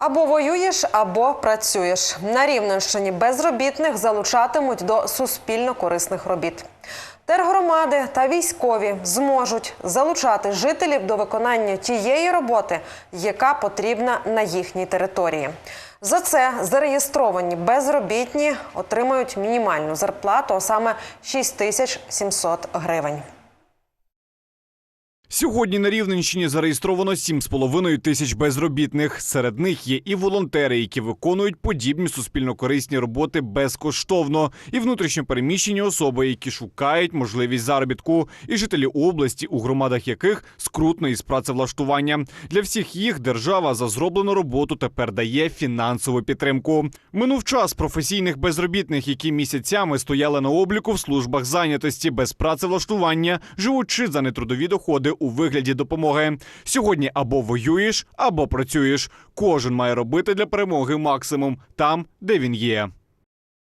Або воюєш, або працюєш. На Рівненщині безробітних залучатимуть до суспільно корисних робіт. Тергромади та військові зможуть залучати жителів до виконання тієї роботи, яка потрібна на їхній території. За це зареєстровані безробітні отримають мінімальну зарплату, а саме 6700 гривень. Сьогодні на Рівненщині зареєстровано 7,5 тисяч безробітних. Серед них є і волонтери, які виконують подібні суспільно-корисні роботи безкоштовно, і внутрішньопереміщені особи, які шукають можливість заробітку, і жителі області, у громадах яких скрутно із працевлаштування. Для всіх їх держава за зроблену роботу тепер дає фінансову підтримку. Минув час професійних безробітних, які місяцями стояли на обліку в службах зайнятості без працевлаштування, живучи за нетрудові доходи у вигляді допомоги. Сьогодні або воюєш, або працюєш. Кожен має робити для перемоги максимум там, де він є.